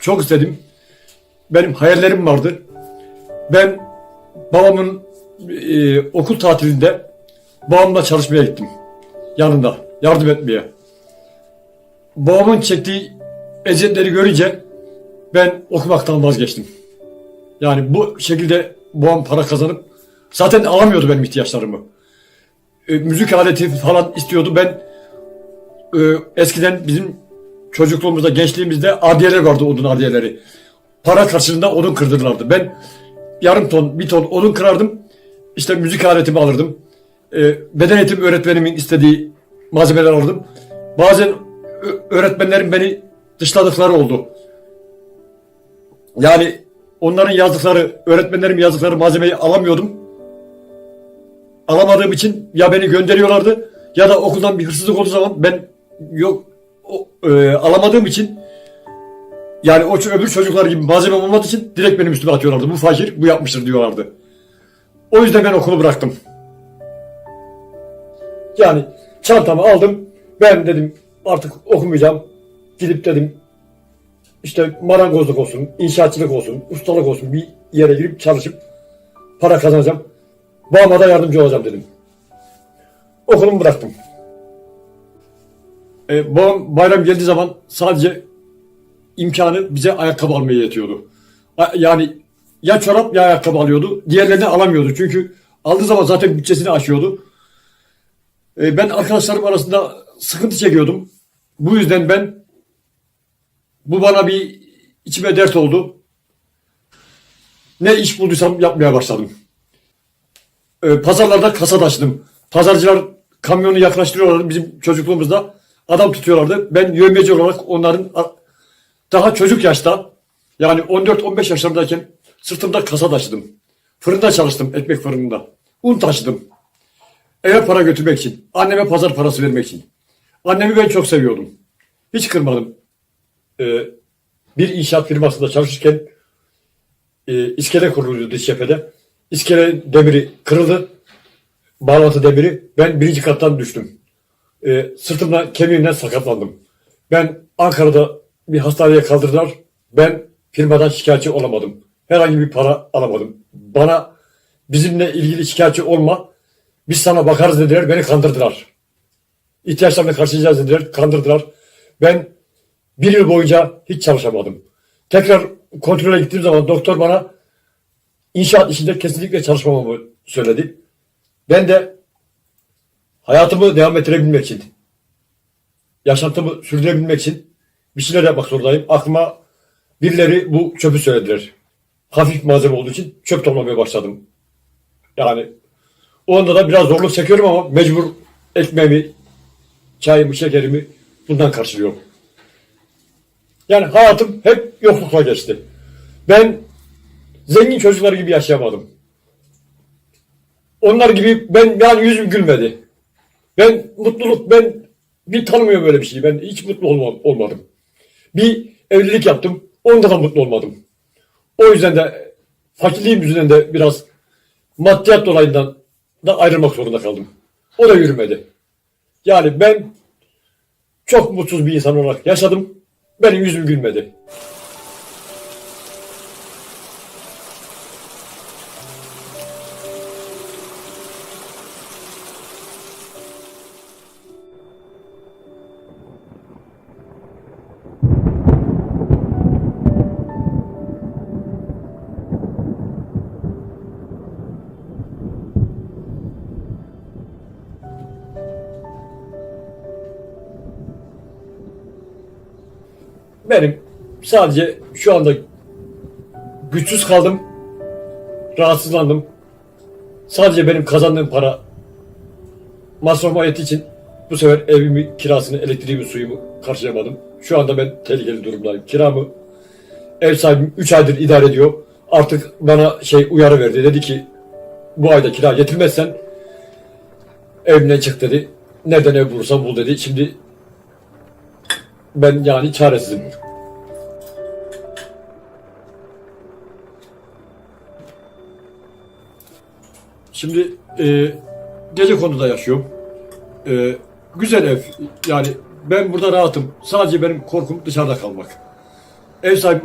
Çok istedim. Benim hayallerim vardı. Ben babamın e, okul tatilinde babamla çalışmaya gittim. Yanında yardım etmeye. Babamın çektiği eziyetleri görünce ben okumaktan vazgeçtim. Yani bu şekilde babam para kazanıp zaten alamıyordu benim ihtiyaçlarımı. E, müzik aleti falan istiyordu. Ben e, eskiden bizim çocukluğumuzda, gençliğimizde adiyeler vardı odun adiyeleri. Para karşılığında odun kırdırırlardı. Ben yarım ton, bir ton odun kırardım. İşte müzik aletimi alırdım. E, beden eğitim öğretmenimin istediği malzemeler alırdım. Bazen öğretmenlerim beni dışladıkları oldu. Yani onların yazdıkları, öğretmenlerim yazdıkları malzemeyi alamıyordum. Alamadığım için ya beni gönderiyorlardı ya da okuldan bir hırsızlık olduğu zaman ben yok e, alamadığım için yani o öbür çocuklar gibi malzeme olmadığı için direkt benim üstüme atıyorlardı. Bu fakir bu yapmıştır diyorlardı. O yüzden ben okulu bıraktım. Yani çantamı aldım. Ben dedim artık okumayacağım. Gidip dedim işte marangozluk olsun, inşaatçılık olsun, ustalık olsun bir yere girip çalışıp para kazanacağım. Babama da yardımcı olacağım dedim. Okulumu bıraktım. E, babam bayram geldiği zaman sadece imkanı bize ayakkabı almaya yetiyordu. Yani ya çorap ya ayakkabı alıyordu. Diğerlerini alamıyordu. Çünkü aldığı zaman zaten bütçesini aşıyordu. E, ben arkadaşlarım arasında sıkıntı çekiyordum. Bu yüzden ben bu bana bir içime dert oldu. Ne iş bulduysam yapmaya başladım. E, pazarlarda kasa taşıdım. Pazarcılar kamyonu yaklaştırıyorlardı bizim çocukluğumuzda. Adam tutuyorlardı. Ben yövmeci olarak onların daha çocuk yaşta yani 14-15 yaşlarındayken sırtımda kasa taşıdım. Fırında çalıştım ekmek fırınında. Un taşıdım. Eve para götürmek için. Anneme pazar parası vermek için. Annemi ben çok seviyordum. Hiç kırmadım. Ee, bir inşaat firmasında çalışırken e, iskele kuruluyordu dış cephede. İskele demiri kırıldı. Bağlantı demiri. Ben birinci kattan düştüm. Ee, sırtımdan kemiğimden sakatlandım. Ben Ankara'da bir hastaneye kaldırdılar. Ben firmadan şikayetçi olamadım. Herhangi bir para alamadım. Bana bizimle ilgili şikayetçi olma. Biz sana bakarız dediler. Beni kandırdılar. İhtiyaçlarını karşılayacağız dediler. Kandırdılar. Ben bir yıl boyunca hiç çalışamadım. Tekrar kontrole gittiğim zaman doktor bana inşaat işinde kesinlikle çalışmamamı söyledi. Ben de hayatımı devam ettirebilmek için, yaşantımı sürdürebilmek için bir şeyler yapmak zorundayım. Aklıma birileri bu çöpü söylediler. Hafif malzeme olduğu için çöp toplamaya başladım. Yani onda da biraz zorluk çekiyorum ama mecbur ekmeğimi, çayımı, şekerimi bundan karşılıyorum. Yani hayatım hep yoklukla geçti. Ben zengin çocuklar gibi yaşayamadım. Onlar gibi ben yani yüzüm gülmedi. Ben mutluluk ben bir tanımıyorum böyle bir şeyi. Ben hiç mutlu olma, olmadım. Bir evlilik yaptım. Onda da mutlu olmadım. O yüzden de fakirliğim yüzünden de biraz maddiyat dolayından da ayrılmak zorunda kaldım. O da yürümedi. Yani ben çok mutsuz bir insan olarak yaşadım. Benim yüzüm gülmedi. Benim sadece şu anda güçsüz kaldım. Rahatsızlandım. Sadece benim kazandığım para masrafıma yettiği için bu sefer evimi, kirasını, elektriğimi, suyumu karşılayamadım. Şu anda ben tehlikeli durumdayım. Kiramı ev sahibim 3 aydır idare ediyor. Artık bana şey uyarı verdi. Dedi ki bu ayda kira getirmezsen evimden çık dedi. Nereden ev bulursan bul dedi. Şimdi ben yani çaresizim. Şimdi e, gece konuda yaşıyorum. E, güzel ev. Yani ben burada rahatım. Sadece benim korkum dışarıda kalmak. Ev sahibi